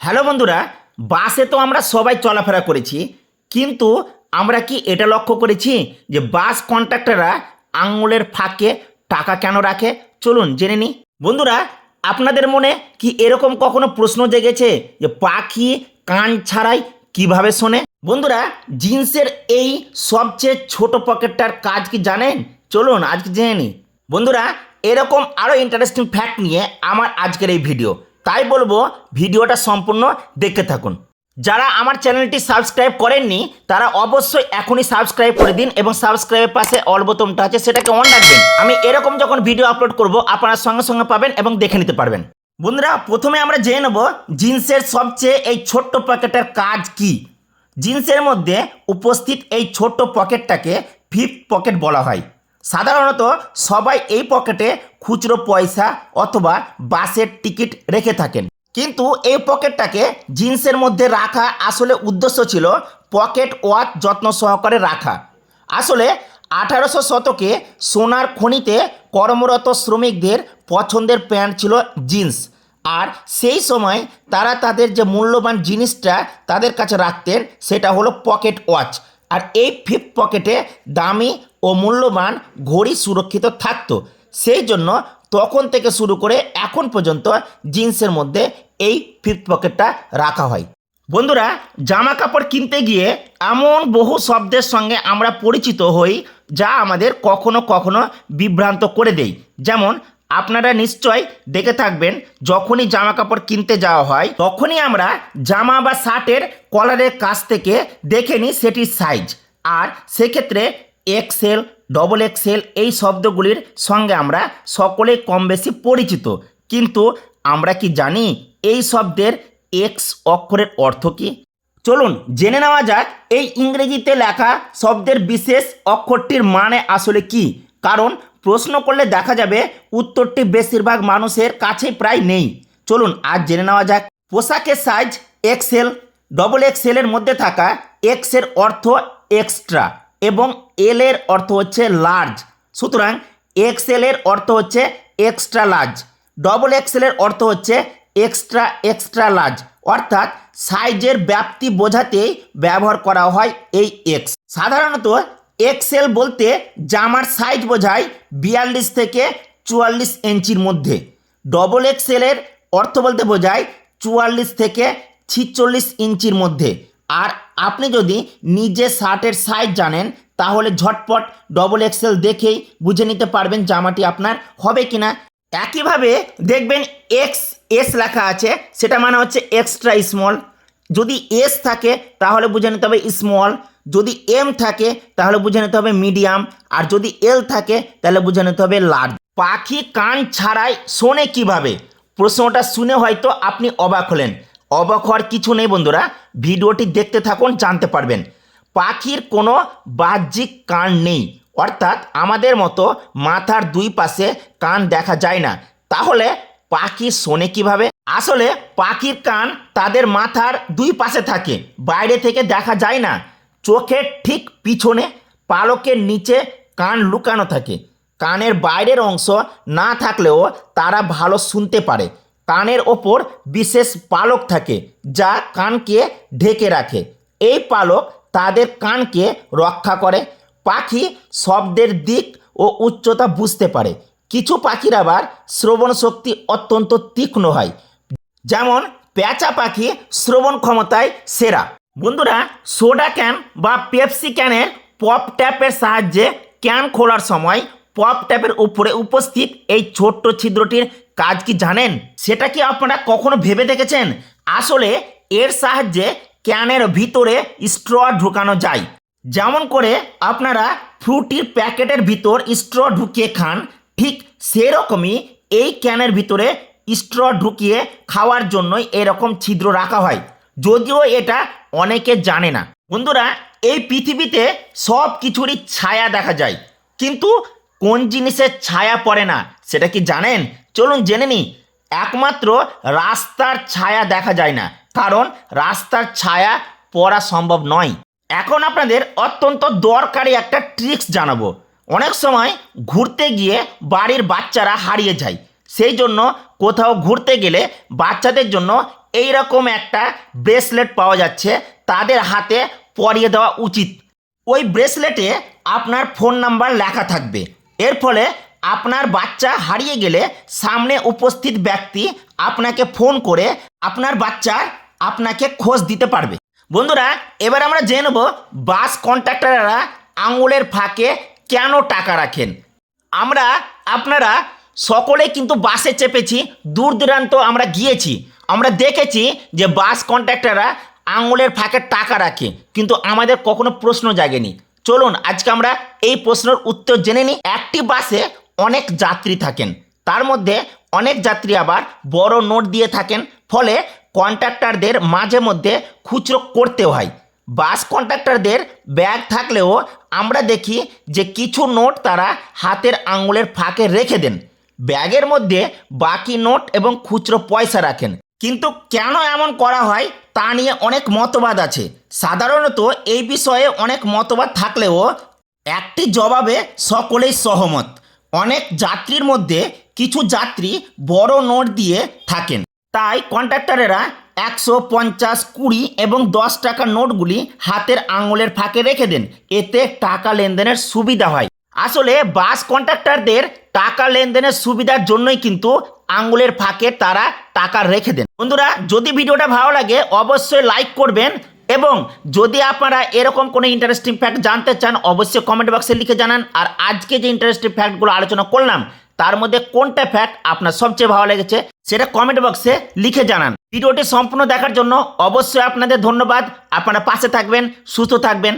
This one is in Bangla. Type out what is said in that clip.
হ্যালো বন্ধুরা, বাসে তো আমরা সবাই চলাফেরা করেছি, কিন্তু আমরা কি এটা লক্ষ্য করেছি যে বাস কন্ট্রাক্টররা আঙুলের ফাঁকে টাকা কেন রাখে? চলুন জেনে নিই। বন্ধুরা, আপনাদের মনে কি এরকম কখনো প্রশ্ন জেগেছে যে পাখি কান ছাড়াই কীভাবে শোনে? বন্ধুরা, জিন্সের এই সবচেয়ে ছোট পকেটটার কাজ কি জানেন? চলুন আজকে জেনে নিই। বন্ধুরা, এরকম আরও ইন্টারেস্টিং ফ্যাক্ট নিয়ে আমার আজকের এই ভিডিও তাই বলব ভিডিওটা সম্পূর্ণ দেখতে থাকুন। যারা আমার চ্যানেলটি সাবস্ক্রাইব করেননি, তারা অবশ্যই এখনই সাবস্ক্রাইব করে দিন এবং সাবস্ক্রাইবের পাশে অল বোতামটা আছে, সেটাকে অন রাখবেন। আমি এরকম যখন ভিডিও আপলোড করব, আপনারা সঙ্গে সঙ্গে পাবেন এবং দেখে নিতে পারবেন। বন্ধুরা, প্রথমে আমরা জেনে নেব জিন্সের সবচেয়ে এই ছোট্ট পকেটের কাজ কি। জিন্সের মধ্যে উপস্থিত এই ছোট্ট পকেটটাকে ফিফথ পকেট বলা হয়। সাধারণত সবাই এই পকেটে খুচরো পয়সা অথবা বাসের টিকিট রেখে থাকেন। কিন্তু এই পকেটটাকে জিন্সের মধ্যে রাখা আসলে উদ্দেশ্য ছিল পকেট ওয়াচ যত্ন সহকারে রাখা। আসলে আঠারোশো শতকে সোনার খনিতে কর্মরত শ্রমিকদের পছন্দের প্যান্ট ছিল জিন্স। আর সেই সময় তারা তাদের যে মূল্যবান জিনিসটা তাদের কাছে রাখতেন সেটা হলো পকেট ওয়াচ। আর এই ফিফথ পকেটে দামি ও মূল্যবান ঘড়ি সুরক্ষিত থাকতো। সেই জন্য তখন থেকে শুরু করে এখন পর্যন্ত জিন্সের মধ্যে এই ফিফথ পকেটটা রাখা হয়। বন্ধুরা, জামা কাপড় কিনতে গিয়ে এমন বহু শব্দের সঙ্গে আমরা পরিচিত হই যা আমাদের কখনো কখনো বিভ্রান্ত করে দেয়। যেমন, আপনারা নিশ্চয় দেখে থাকবেন, যখনই জামা কাপড় কিনতে যাওয়া হয়, তখনই আমরা জামা বা শার্টের কলারের কাছ থেকে দেখে নিই সেটির সাইজ আর সেক্ষেত্রে এক্সেল ডবল এক্সেল এই শব্দগুলির সঙ্গে আমরা সকলে কম বেশি পরিচিত। কিন্তু আমরা কি জানি এই শব্দের এক্স অক্ষরের অর্থ কী? চলুন জেনে নেওয়া যাক, এই ইংরেজিতে লেখা শব্দের বিশেষ অক্ষরটির মানে আসলে কি? কারণ প্রশ্ন করলে দেখা যাবে উত্তরটি বেশিরভাগ মানুষের কাছে প্রায় নেই। চলুন আজ জেনে নেওয়া যাক। পোশাকের সাইজ এক্সেল ডবল এক্সেলের মধ্যে থাকা এক্সের অর্থ এক্সট্রা এবং এল এর অর্থ হচ্ছে লার্জ সুতরাং এক্সেলের অর্থ হচ্ছে এক্সট্রা লার্জ ডবল এক্সেলের অর্থ হচ্ছে এক্সট্রা এক্সট্রা লার্জ অর্থাৎ সাইজের ব্যাপ্তি বোঝাতেই ব্যবহার করা হয় এই এক্স সাধারণত এক্সেল বলতে জামার সাইজ বোঝায় বিয়াল্লিশ থেকে চুয়াল্লিশ ইঞ্চির মধ্যে। ডবল এক্সেলের অর্থ বলতে বোঝায় চুয়াল্লিশ থেকে ছিচল্লিশ ইঞ্চির মধ্যে। আর আপনি যদি নিজে শার্টের সাইজ জানেন, তাহলে ঝটপট ডবল এক্সেল দেখেই বুঝে নিতে পারবেন জামাটি আপনার হবে কিনা। একইভাবে দেখবেন এক্স এস লেখা আছে, সেটা মানে হচ্ছে এক্সট্রা স্মল যদি এস থাকে, তাহলে বুঝে নিতে হবে স্মল যদি এম থাকে, তাহলে বুঝে নিতে হবে মিডিয়াম আর যদি এল থাকে, তাহলে বুঝে নিতে হবে লার্জ পাখি কান ছাড়াই শোনে কীভাবে? প্রশ্নটা শুনে হয়তো আপনি অবাক হলেন। অবাক হওয়ার কিছু নেই বন্ধুরা। ভিডিওটি দেখতে থাকুন, জানতে পারবেন। পাখির কোনো বাহ্যিক কান নেই, অর্থাৎ আমাদের মতো মাথার দুই পাশে কান দেখা যায় না। তাহলে পাখি শোনে কীভাবে? আসলে পাখির কান তাদের মাথার দুই পাশে থাকে, বাইরে থেকে দেখা যায় না। চোখের ঠিক পিছনে পালকের নিচে কান লুকানো থাকে। কানের বাইরের অংশ না থাকলেও তারা ভালো শুনতে পারে। কানের ওপর বিশেষ পালক থাকে, যা কানকে ঢেকে রাখে। এই পালক তাদের কানকে রক্ষা করে। পাখি শব্দের দিক ও উচ্চতা বুঝতে পারে। কিছু পাখির আবার শ্রবণ শক্তি অত্যন্ত তীক্ষ্ণ হয়, যেমন পেঁচা পাখি শ্রবণ ক্ষমতায় সেরা। বন্ধুরা, সোডা ক্যান বা পেপসি ক্যানের পপ ট্যাপের সাহায্যে ক্যান খোলার সময় পপ ট্যাপের উপরে উপস্থিত এই ছোট্ট ছিদ্রটির কাজ কি জানেন? সেটা কি আপনারা কখনো ভেবে দেখেছেন? আসলে এর সাহায্যে ক্যানের ভিতরে স্ট্র ঢুকানো যায়। যেমন করে আপনারা ফ্রুটির প্যাকেটের ভিতর স্ট্র ঢুকিয়ে খান, ঠিক সেরকমই এই ক্যানের ভিতরে স্ট্র ঢুকিয়ে খাওয়ার জন্যই এরকম ছিদ্র রাখা হয়। যদিও এটা অনেকে জানে না। বন্ধুরা, এই পৃথিবীতে সব কিছুরই ছায়া দেখা যায়। কিন্তু কোন জিনিসের ছায়া পড়ে না, সেটা কি জানেন? চলুন জেনে নিই। একমাত্র রাস্তার ছায়া দেখা যায় না, কারণ রাস্তার ছায়া পড়া সম্ভব নয়। এখন আপনাদের অত্যন্ত দরকারি একটা ট্রিক্স জানাব। অনেক সময় ঘুরতে গিয়ে বাড়ির বাচ্চারা হারিয়ে যায়, সেই জন্য কোথাও ঘুরতে গেলে বাচ্চাদের জন্য এই রকম একটা ব্রেসলেট পাওয়া যাচ্ছে, তাদের হাতে পরিয়ে দেওয়া উচিত। ওই ব্রেসলেটে আপনার ফোন নাম্বার লেখা থাকবে। এর ফলে আপনার বাচ্চা হারিয়ে গেলে সামনে উপস্থিত ব্যক্তি আপনাকে ফোন করে আপনার বাচ্চার আপনাকে খোঁজ দিতে পারবে। বন্ধুরা, এবার আমরা জেনে নেব বাস কন্ট্রাক্টররা আঙুলের ফাঁকে কেন টাকা রাখেন। আমরা, আপনারা সকলে কিন্তু বাসে চেপেছি, দূর দূরান্ত আমরা গিয়েছি। আমরা দেখেছি যে বাস কন্ট্রাক্টররা আঙুলের ফাঁকে টাকা রাখে, কিন্তু আমাদের কখনো প্রশ্ন জাগেনি। চলুন, আজকে আমরা এই প্রশ্নের উত্তর জেনে নিই। একটি বাসে অনেক যাত্রী থাকেন, তার মধ্যে অনেক যাত্রী আবার বড় নোট দিয়ে থাকেন, ফলে কন্ট্রাক্টরদের মাঝে মধ্যে খুচরো করতে হয়। বাস কন্ট্রাক্টরদের ব্যাগ থাকলেও আমরা দেখি যে কিছু নোট তারা হাতের আঙুলের ফাঁকে রেখে দেন। ব্যাগের মধ্যে বাকি নোট এবং খুচরো পয়সা রাখেন। কিন্তু কেন এমন করা হয় তা নিয়ে অনেক মতবাদ আছে। সাধারণত এই বিষয়ে অনেক মতবাদ থাকলেও একটি জবাবে সকলেই সহমত। অনেক যাত্রীর মধ্যে কিছু যাত্রী বড় নোট দিয়ে থাকেন। তাই কন্ট্রাক্টরেরা একশো পঞ্চাশ, কুড়ি এবং দশ টাকার নোটগুলি হাতের আঙুলের ফাঁকে রেখে দেন। এতে টাকা লেনদেনের সুবিধা হয়। আসলে বাস কন্ট্রাক্টরদের টাকা লেনদেনের সুবিধার জন্যই কিন্তু আঙুলের ফাঁকে তারা টাকা রেখে দেন। বন্ধুরা, যদি ভিডিওটা ভালো লাগে অবশ্যই লাইক করবেন এবং যদি আপনারা এরকম কোনো ইন্টারেস্টিং ফ্যাক্ট জানতে চান, অবশ্যই কমেন্ট বক্সে লিখে জানান। আর আজকে যে ইন্টারেস্টিং ফ্যাক্টগুলো আলোচনা করলাম, তার মধ্যে কোনটা ফ্যাক্ট আপনার সবচেয়ে ভালো লেগেছে, সেটা কমেন্ট বক্সে লিখে জানান। ভিডিওটি সম্পূর্ণ দেখার জন্য অবশ্যই আপনাদের ধন্যবাদ। আপনারা পাশে থাকবেন, সুস্থ থাকবেন।